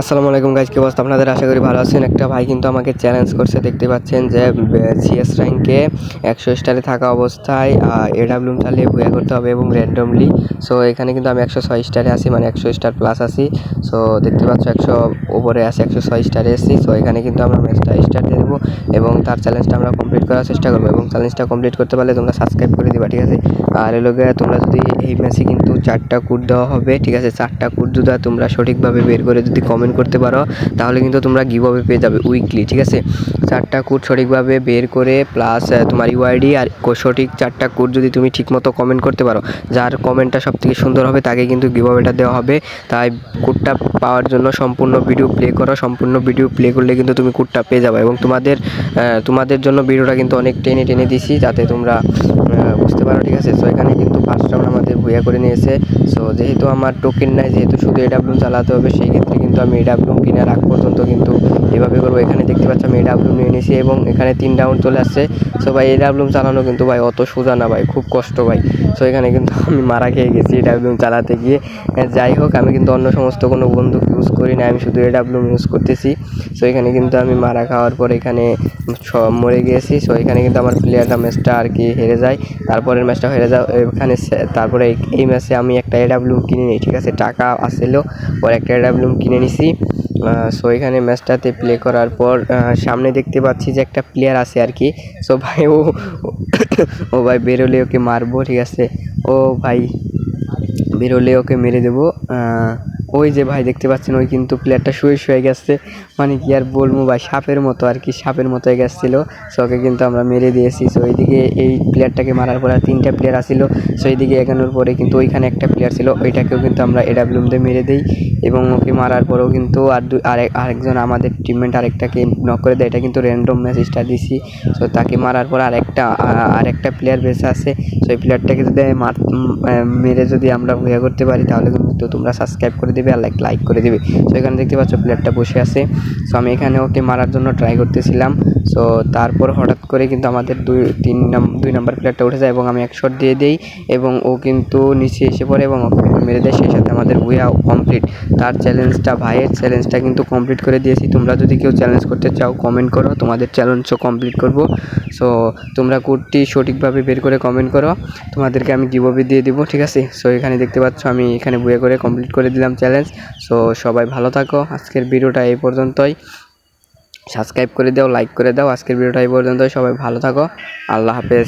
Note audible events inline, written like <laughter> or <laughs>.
আসসালামু আলাইকুম গাইজ কি অবস্থা? আপনাদের আশা করি ভালো আছেন। একটা ভাই কিন্তু আমাকে চ্যালেঞ্জ করছে, দেখতে পাচ্ছেন যে সিএস র্যাঙ্কে একশো স্টারে থাকা অবস্থায় এডাব্লিউম চালিয়ে ভুয়া করতে হবে এবং র্যান্ডমলি সো এখানে কিন্তু আমি একশো ছয় স্টারে আছি মানে একশো স্টার প্লাস আছি সো দেখতে পাচ্ছ একশো ওপরে আছে, একশো ছয় স্টারে এসেছি সো এখানে কিন্তু আমরা ম্যাচটা স্টার্ট দিয়ে দেবো এবং তার চ্যালেঞ্জটা আমরা কমপ্লিট করার চেষ্টা করব এবং চ্যালেঞ্জটা কমপ্লিট করতে পারলে তোমরা সাবস্ক্রাইব করে দিবা, ঠিক আছে? আর এলো গিয়ে তোমরা যদি এই ম্যাচে কিন্তু চারটা কুট দেওয়া হবে, ঠিক আছে? চারটা কুট যদি তোমরা সঠিকভাবে বের করে যদি কমেন্ট করতে পারো, তাহলে কিন্তু তোমরা গিভ আওয়ে পেয়ে যাবে উইকলি ঠিক আছে? চারটা কুট সঠিকভাবে বের করে প্লাস তোমার ইউআইডি আর সঠিক চারটা কুট যদি তুমি ঠিকমতো কমেন্ট করতে পারো, যার কমেন্টটা সব থেকে সুন্দর হবে, তাকে কিন্তু গিভ আওয়েটা দেওয়া হবে। তাই কুটটা পাওয়ার জন্য সম্পূর্ণ ভিডিও প্লে করো, সম্পূর্ণ ভিডিও প্লে করলে কিন্তু তুমি কুটটা পেয়ে যাবে এবং তোমাদের তোমাদের জন্য ভিডিওটা কিন্তু অনেক টেনে টেনে দিছি, যাতে তোমরা বুঝতে পারো, ঠিক আছে? সো এখানে কিন্তু ফার্স্ট রাউন্ড আমাদের ভুয়া করে নিয়েছে। সো যেহেতু আমার টোকেন নাই, যেহেতু শুধু এডাব্লুম চালাতে হবে, সেই ক্ষেত্রে কিন্তু আমি এডাব্লুম কেনার আগ পর্যন্ত কিন্তু এভাবে করব। এখানে দেখতে পাচ্ছি আমি এডাব্লুম নিয়ে নিয়েছি এবং এখানে তিন রাউন্ড চলে আসছে। সো ভাই এডাব্লুম চালানো কিন্তু ভাই অত সোজা না ভাই, খুব কষ্ট ভাই। সো এখানে কিন্তু <laughs> আমি মারা খেয়ে গেছি এডাব্লুম চালাতে গিয়ে। যাই হোক, আমি কিন্তু অন্য সমস্ত কোনো বন্দুক ইউজ করি না আমি শুধু এডাব্লুম ইউজ করতেছি। সো এখানে কিন্তু আমি মারা খাওয়ার পর এখানে মরে গিয়েছি সো এখানে কিন্তু আমার প্লেয়ারটা ম্যাচটা আর কি হেরে যায়। তারপরের ম্যাচটা হেরে যায় এখানে তারপরে এই- ম্যাচে আমি একটা এডাব্লুম কিনে নিই, ঠিক আছে? টাকা আসলেও পরে একটা এডাব্লুম কিনে নিছি। সো এখানে ম্যাচটাতে প্লে করার পর সামনে দেখতে পাচ্ছি যে একটা প্লেয়ার আছে আর কি। সো ভাই ও <coughs> ও ভাই বেরোলে ওকে মারবো, ঠিক আছে? ও ভাই বেরোলে ওকে মেরে দেবো। ওই যে ভাই দেখতে পাচ্ছেন, ওই কিন্তু প্লেয়ারটা শুয়ে শুয়ে গেছে। মানে কি আর বলব ভাই, সাপের মতো আর কি, সাপের মতো হয়ে গেছিল। সো ওকে কিন্তু আমরা মেরে দিয়েছি। সো এইদিকে এই প্লেয়ারটাকে মারার পরে তিনটা প্লেয়ার আসিল। সো এইদিকে এগানোর পরে কিন্তু ওইখানে একটা প্লেয়ার ছিল, ওইটাকেও কিন্তু আমরা এডাব্লুম দিয়ে মেরে দিই। এবং ওকে মারার পরেও কিন্তু আর দু আরেক আরেকজন আমাদের টিমমেট আরেকটাকে নক করে দেয়। এটা কিন্তু র্যান্ডম ম্যাচ দিছি। সো তাকে মারার পর আরেকটা আরেকটা প্লেয়ার বেঁচে আছে। সো এই প্লেয়ারটাকে যদি মার মেরে যদি আমরা ভুয়া করতে পারি, তাহলে কিন্তু তোমরা সাবস্ক্রাইব করে দেবে আর লাইক লাইক করে দেবে। তো এখানে দেখতে পাচ্ছ প্লেয়ারটা বসে আছে। সো আমি এখানে ওকে মারার জন্য ট্রাই করতেছিলাম। সো তারপর হঠাৎ করে কিন্তু আমাদের দুই, তিন নাম, দুই নাম্বার প্লেয়ারটা উঠে যায় এবং আমি এক শট দিয়ে দিই এবং ও কিন্তু নিচে এসে পড়ে এবং মেরে দেয়। সেই সাথে আমাদের ভুয়া কমপ্লিট তার চ্যালেঞ্জটা ভাইয়ের চ্যালেঞ্জটা কিন্তু কমপ্লিট করে দিয়েছি। তোমরা যদি কেউ চ্যালেঞ্জ করতে চাও কমেন্ট করো। তোমাদের চ্যালেঞ্জও কমপ্লিট করব। সো তোমরা কোডটি সঠিকভাবে বের করে কমেন্ট করো। তোমাদেরকে আমি গিভওয়ে দিয়ে দিব, ঠিক আছে? সো এখানে দেখতে পাচ্ছ, আমি এখানে বুয়ে করে কমপ্লিট করে দিলাম চ্যালেঞ্জ সো সবাই ভালো থাকো। আজকের ভিডিওটা এই পর্যন্তই। সাবস্ক্রাইব করে দাও লাইক করে দাও। আজকের ভিডিওটা এই পর্যন্ত সবাই ভালো থাকো। আল্লাহ হাফেজ।